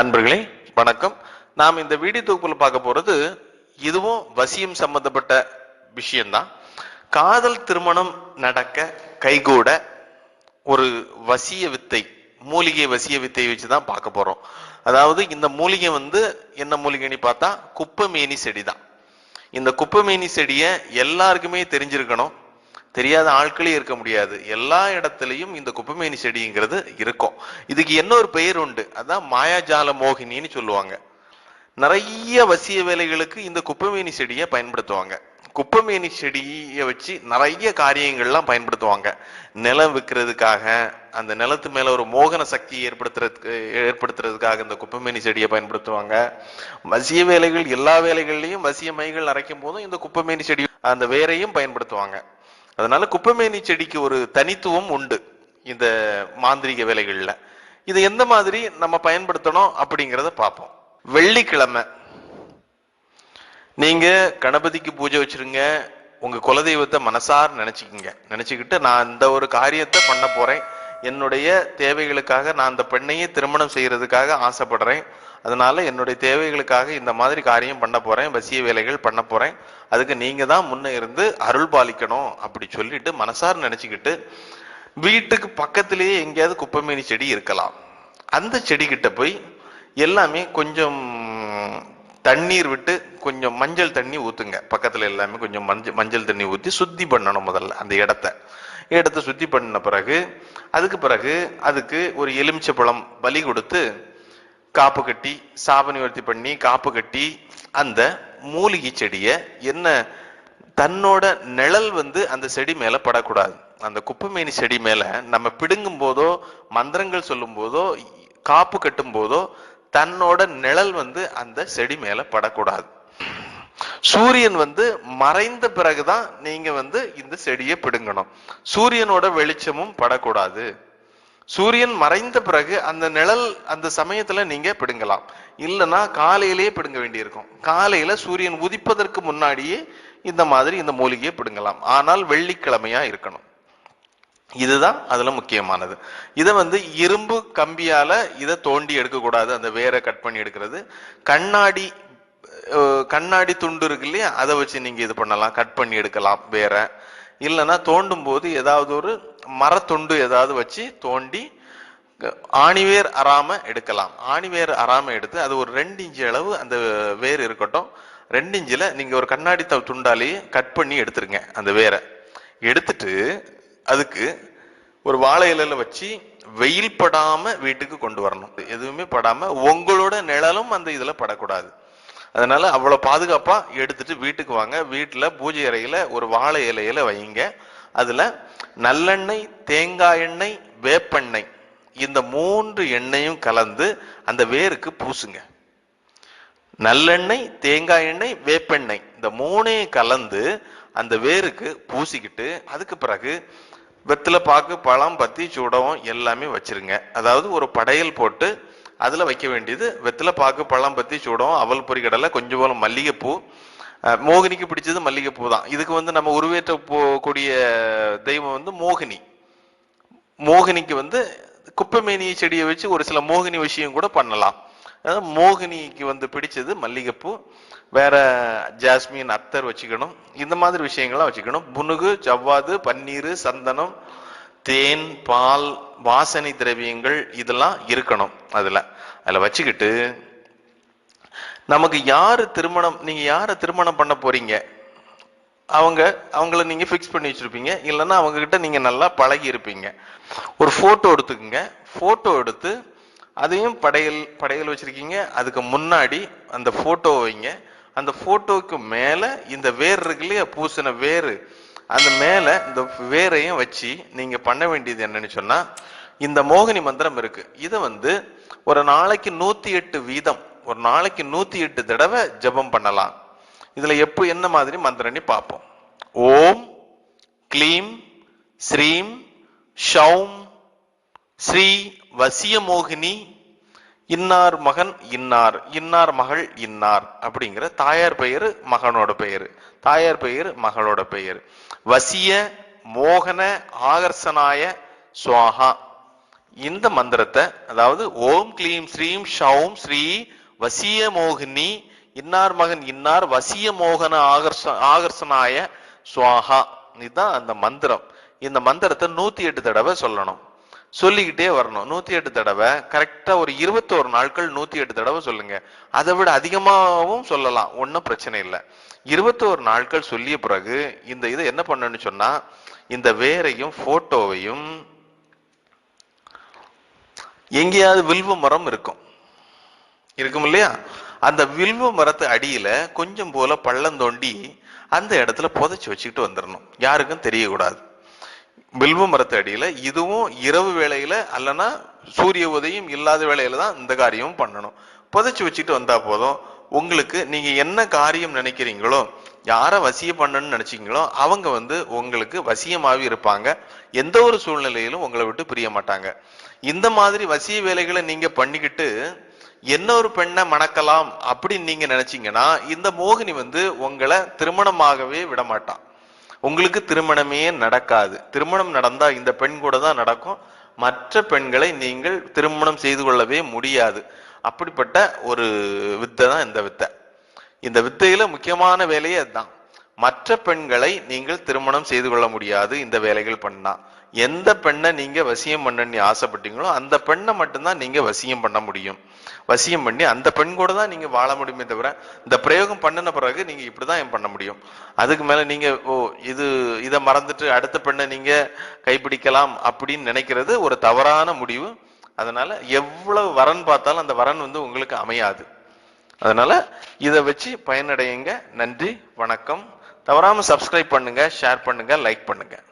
அன்பர்களே வணக்கம். நாம் இந்த வீடியோ தொகுப்புல பார்க்க போறது இதுவும் வசியம் சம்பந்தப்பட்ட விஷயம்தான். காதல் திருமணம் நடக்க கைகூட ஒரு வசிய வித்தை மூலிகை வசிய வித்தை வச்சு தான் பார்க்க போறோம். அதாவது இந்த மூலிகை வந்து என்ன மூலிகைன்னு பார்த்தா குப்பமேனி செடி தான் இந்த குப்பமேனி செடியை எல்லாருக்குமே தெரிஞ்சிருக்கணும். தெரியாத ஆட்களே இருக்க முடியாது. எல்லா இடத்துலையும் இந்த குப்பமேனி செடிங்கிறது இருக்கும். இதுக்கு இன்னொரு பெயர் உண்டு. அதான் மாயாஜால மோகினின்னு சொல்லுவாங்க. நிறைய வசிய வேலைகளுக்கு இந்த குப்பமேனி செடியை பயன்படுத்துவாங்க. குப்பமேனி செடியை வச்சு நிறைய காரியங்கள்லாம் பயன்படுத்துவாங்க. நிலம் விற்கிறதுக்காக அந்த நிலத்து மேல ஒரு மோகன சக்தி ஏற்படுத்துறதுக்கு ஏற்படுத்துறதுக்காக இந்த குப்பமேனி செடியை பயன்படுத்துவாங்க. வசிய வேலைகள் எல்லா வேலைகள்லையும் வசிய மைகள் அரைக்கும் போதும் இந்த குப்பமேனி செடி அந்த வேரையும் பயன்படுத்துவாங்க. அதனால குப்பமேனி செடிக்கு ஒரு தனித்துவம் உண்டு இந்த மாந்திரிக வேலைகளில். இதை எந்த மாதிரி நம்ம பயன்படுத்தணும் அப்படிங்கிறத பார்ப்போம். வெள்ளிக்கிழமை. நீங்க கணபதிக்கு பூஜை வச்சிருங்க. உங்க குலதெய்வத்தை மனசார் நினைச்சுக்கிங்க. நினைச்சுக்கிட்டு நான் இந்த ஒரு காரியத்தை பண்ண போறேன். என்னுடைய தேவைகளுக்காக நான் அந்த பெண்ணையே திருமணம் செய்யறதுக்காக ஆசைப்படுறேன். அதனால என்னுடைய தேவைகளுக்காக இந்த மாதிரி காரியம் பண்ண போறேன் வசிய வேலைகள் பண்ண போறேன். அதுக்கு நீங்க தான் முன்ன இருந்து அருள் பாலிக்கணும் அப்படி சொல்லிட்டு மனசார் நினைச்சுக்கிட்டு வீட்டுக்கு பக்கத்திலேயே எங்கேயாவது குப்பைமேனி செடி இருக்கலாம். அந்த செடி கிட்ட போய் எல்லாமே கொஞ்சம் தண்ணீர் விட்டு கொஞ்சம் மஞ்சள் தண்ணி ஊத்துங்க. பக்கத்துல எல்லாமே கொஞ்சம் மஞ்சள் மஞ்சள் தண்ணி ஊத்தி சுத்தி பண்ணணும் முதல்ல அந்த இடத்த. இடத்த சுத்தி பண்ண பிறகு அதுக்கு பிறகு அதுக்கு ஒரு எலுமிச்சை பழம் பலி கொடுத்து காப்பு கட்டி சாப நிவர்த்தி பண்ணி காப்பு கட்டி அந்த மூலிகை செடியை என்ன தன்னோட நிழல் வந்து அந்த செடி மேல படக்கூடாது. அந்த குப்பைமேனி செடி மேல நம்ம பிடுங்கும் போதோ மந்திரங்கள் சொல்லும் போதோ காப்பு கட்டும் போதோ தன்னோட நிழல் வந்து அந்த செடி மேல படக்கூடாது. சூரியன் வந்து மறைந்த பிறகுதான் நீங்க வந்து இந்த செடியை பிடுங்கணும். சூரியனோட வெளிச்சமும் படக்கூடாது. சூரியன் மறைந்த பிறகு அந்த நிழல் அந்த சமயத்துல நீங்க பிடுங்கலாம். இல்லைன்னா காலையிலேயே பிடுங்க வேண்டியிருக்கும். காலையில சூரியன் உதிப்பதற்கு முன்னாடியே இந்த மாதிரி இந்த மூலிகையை பிடுங்கலாம். ஆனால் வெள்ளிக்கிழமையா இருக்கணும். இதுதான் அதுல முக்கியமானது. இதை வந்து இரும்பு கம்பியால இதை தோண்டி எடுக்கக்கூடாது. அந்த வேரை கட் பண்ணி எடுக்கிறது. கண்ணாடி கண்ணாடி துண்டு இருக்கு இல்லையா? அதை வச்சு நீங்க இது பண்ணலாம். கட் பண்ணி எடுக்கலாம் வேற இல்லைன்னா தோண்டும் போது ஏதாவது ஒரு மரத்துண்டு ஏதாவது வச்சு தோண்டி ஆணிவேர் அறாம எடுக்கலாம். ஆணிவேர் அறாம எடுத்து அது ஒரு ரெண்டு இன்ச்சு அளவு அந்த வேர் இருக்கட்டும். ரெண்டு இன்ச்சில் நீங்கள் ஒரு கண்ணாடி த- துண்டாலேயே கட் பண்ணி எடுத்துருங்க அந்த வேரை. எடுத்துட்டு அதுக்கு ஒரு வாழை இலையில வச்சு வெயில் படாமல் வீட்டுக்கு கொண்டு வரணும். எதுவுமே படாமல் உங்களோட நிழலும் அந்த இதில் படக்கூடாது. அதனால அவ்வளவு பாதுகாப்பா எடுத்துட்டு வீட்டுக்கு வாங்க. வீட்டுல பூஜை அறையில ஒரு வாழை இலையில வைங்க. அதுல நல்லெண்ணெய் தேங்காய் எண்ணெய் வேப்பெண்ணெய் இந்த மூன்று எண்ணெயும் கலந்து அந்த வேருக்கு பூசுங்க. நல்லெண்ணெய் தேங்காய் எண்ணெய் வேப்பெண்ணெய் இந்த மூணையும் கலந்து அந்த வேருக்கு பூசிக்கிட்டு அதுக்கு பிறகு வெத்தில பாக்கு பழம் பத்தி சூடவும் எல்லாமே வச்சிருங்க. அதாவது ஒரு படையல் போட்டு அதில் வைக்க வேண்டியது வெத்தில பாக்கு பழம் பற்றி சூடவும் அவல் பொரிக்கடலை கொஞ்சம் போல மல்லிகைப்பூ. மோகினிக்கு பிடிச்சது மல்லிகைப்பூ தான். இதுக்கு வந்து நம்ம உருவேற்ற போகக்கூடிய தெய்வம் வந்து மோகினி. மோகினிக்கு வந்து குப்பைமேனி செடியை வச்சு ஒரு சில மோகினி விஷயம் கூட பண்ணலாம். அதாவது மோகினிக்கு வந்து பிடிச்சது மல்லிகைப்பூ. வேற ஜாஸ்மின் அத்தர் வச்சுக்கணும். இந்த மாதிரி விஷயங்கள்லாம் வச்சுக்கணும். புனுகு ஜவ்வாது பன்னீர் சந்தனம் தேன் பால் வாசனை திரவியங்கள் இதெல்லாம் இருக்கணும் அதில். அதில் வச்சுக்கிட்டு நமக்கு யார் திருமணம் நீங்கள் யாரை திருமணம் பண்ண போறீங்க? அவங்க அவங்கள நீங்கள் ஃபிக்ஸ் பண்ணி வச்சுருப்பீங்க. இல்லைன்னா அவங்கக்கிட்ட நீங்கள் நல்லா பழகி இருப்பீங்க. ஒரு ஃபோட்டோ எடுத்துக்கோங்க. ஃபோட்டோ எடுத்து அதையும் படையல் படையல் வச்சுருக்கீங்க. அதுக்கு முன்னாடி அந்த ஃபோட்டோ வைங்க. அந்த ஃபோட்டோவுக்கு மேலே இந்த வேர் இருக்கு இல்லையா? பூசின வேறு அந்த மேலே இந்த வேரையும் வச்சு நீங்கள் பண்ண வேண்டியது என்னன்னு சொன்னால் இந்த மோகினி மந்திரம் இருக்குது இதை வந்து ஒரு நாளைக்கு நூத்தி எட்டு வீதம் ஒரு நாளைக்கு நூத்தி எட்டு தடவை ஜெபம் பண்ணலாம். இதுல எப்போ என்ன மாதிரி மந்திரம்னு பார்ப்போம். ஓம் க்ளீம் ஸ்ரீம் ஷௌம் ஸ்ரீ வசியமோகினி இன்னார் மகன் இன்னார் இன்னார் மகள் இன்னார் அப்படிங்கிற தாயார் பெயர் மகனோட பெயர் தாயார் பெயர் மகளோட பெயர். வசிய மோகன ஆகர்ஷனாய சுவாகா. இந்த மந்திரத்தை அதாவது ஓம் க்ளீம் ஸ்ரீம் ஷவும் ஸ்ரீ வசிய மோகினி இன்னார் மகன் இன்னார் வசிய மோகன ஆகர்ஷ ஆகர்ஷனாய சுவாஹா. இதுதான் அந்த மந்திரம். இந்த மந்திரத்தை நூத்தி எட்டு தடவை சொல்லணும். சொல்லிக்கிட்டே வரணும். நூத்தி எட்டு தடவை கரெக்டா ஒரு இருபத்தோரு நாட்கள் நூத்தி எட்டு தடவை சொல்லுங்க. அதை விட அதிகமாகவும் சொல்லலாம். ஒன்றும் பிரச்சனை இல்லை. இருபத்தோரு நாட்கள் சொல்லிய பிறகு இந்த இதை என்ன பண்ணணும்னு சொன்னா இந்த வேரையும் போட்டோவையும் எங்கேயாவது வில்வ மரம் இருக்கும். இருக்கும் இல்லையா? அந்த வில்வ மரத்து அடியில கொஞ்சம் போல பள்ளம் தோண்டி அந்த இடத்துல புதைச்சி வச்சுக்கிட்டு வந்துடணும் யாருக்கும் தெரியக்கூடாது. வில்வ மரத்து அடியில இதுவும் இரவு வேளையில அல்லனா சூரிய உதயம் இல்லாத வேளையில தான் இந்த காரியமும் பண்ணணும். புதைச்சி வச்சுட்டு வந்தா போதும். உங்களுக்கு நீங்க என்ன காரியம் நினைக்கிறீங்களோ யாரை வசிய பண்ணணும்னு நினைச்சீங்களோ அவங்க வந்து உங்களுக்கு வசியமாகவே இருப்பாங்க. எந்த ஒரு சூழ்நிலையிலும் உங்களை விட்டு பிரிய மாட்டாங்க. இந்த மாதிரி வசிய வேலைகளை நீங்க பண்ணிக்கிட்டு என்ன ஒரு பெண்ணை மணக்கலாம் அப்படின்னு நீங்க நினைச்சீங்கன்னா இந்த மோகினி வந்து உங்களை திருமணமாகவே விட மாட்டான். உங்களுக்கு திருமணமே நடக்காது. திருமணம் நடந்தா இந்த பெண் கூட தான் நடக்கும். மற்ற பெண்களை நீங்கள் திருமணம் செய்து கொள்ளவே முடியாது. அப்படிப்பட்ட ஒரு வித்தை தான் இந்த வித்தை. இந்த வித்தையில முக்கியமான வேலையே அதுதான். மற்ற பெண்களை நீங்கள் திருமணம் செய்து கொள்ள முடியாது இந்த வேலைகள் பண்ணா. எந்த பெண்ணை நீங்க வசியம் பண்ணி ஆசைப்பட்டீங்களோ அந்த பெண்ணை மட்டும்தான் நீங்க வசியம் பண்ண முடியும். வசியம் பண்ணி அந்த பெண் கூட தான் நீங்க வாழ முடியுமே தவிர இந்த பிரயோகம் பண்ணின பிறகு நீங்க இப்படிதான் பண்ண முடியும்? அதுக்கு மேல நீங்க ஓ இது இதை மறந்துட்டு அடுத்த பெண்ணை நீங்க கைப்பிடிக்கலாம் அப்படின்னு நினைக்கிறது ஒரு தவறான முடிவு. அதனால எவ்வளவு வரன் பார்த்தாலும் அந்த வரன் வந்து உங்களுக்கு அமையாது. அதனால இதை வச்சு பயனடையுங்க. நன்றி வணக்கம். தவறாம சப்ஸ்கிரைப் பண்ணுங்க ஷேர் பண்ணுங்க லைக் பண்ணுங்க.